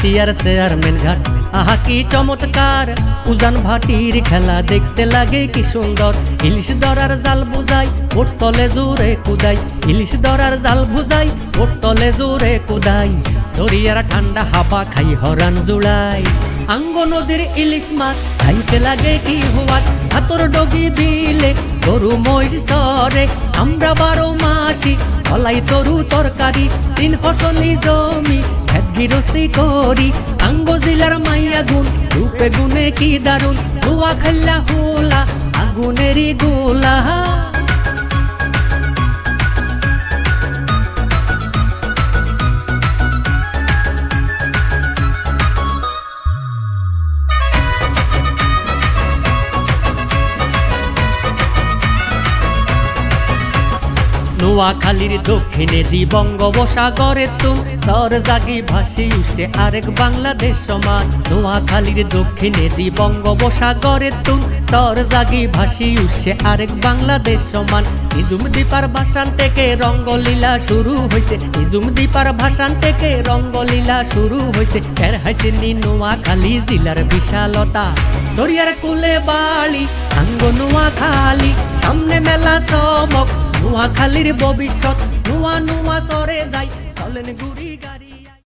হাতিয়ার চেয়ারম্যান ঘাট আহা, কি চমৎকার। উজান ভাটির খেলা দেখতে লাগে, কি সুন্দর। ইলিশ দরার জাল বুঝাই ওর তলে জোরে কুদাই। ইলিশ দরার জাল বুঝাই ওর তলে জোরে কুদাই। দরিয়ার ঠান্ডা হাবা খাই, হরান জুড়াই। আঙ্গ নদীর ইলিশ মাছ খাইতে লাগে, কি হওয়াত হাতর ডগি দিলে গরু মহিষ আমরা বারো মাসি ফলাই তরু তরকারি, তিন ফসলি জমি খেত গিরস্তি করি। আঙ্গ জেলার মাইয়া গুণ, রূপে গুণে কি দারুণ ধোয়া খাল্লা হোলা, আগুনেরই গোলা। নোয়াখালীর দক্ষিণে দি বঙ্গোপসাগরে তুম তর জাগি ভাসি উসে আরেক বাংলাদেশ সমান। নোয়াখালীর দক্ষিণে দি বঙ্গোপসাগরে তুম তর জাগি ভাসি উসে আরেক বাংলাদেশ সমান। ইজুম দীপার ভাষান থেকে রঙ্গলীলা শুরু হয়েছে ইজুম দীপার ভাষান থেকে রঙ্গলীলা শুরু হয়েছে এর হাইছে নি নোয়াখালী জেলার বিশালতা। দরিয়ার কুলে বালি, আঙ্গ নোয়াখালী, সামনে মেলা চমক। নোয়াখালীর ভবিষ্যৎ নোয়া নোয়া সরে যাই চলেন গুড়ি গাড়ি।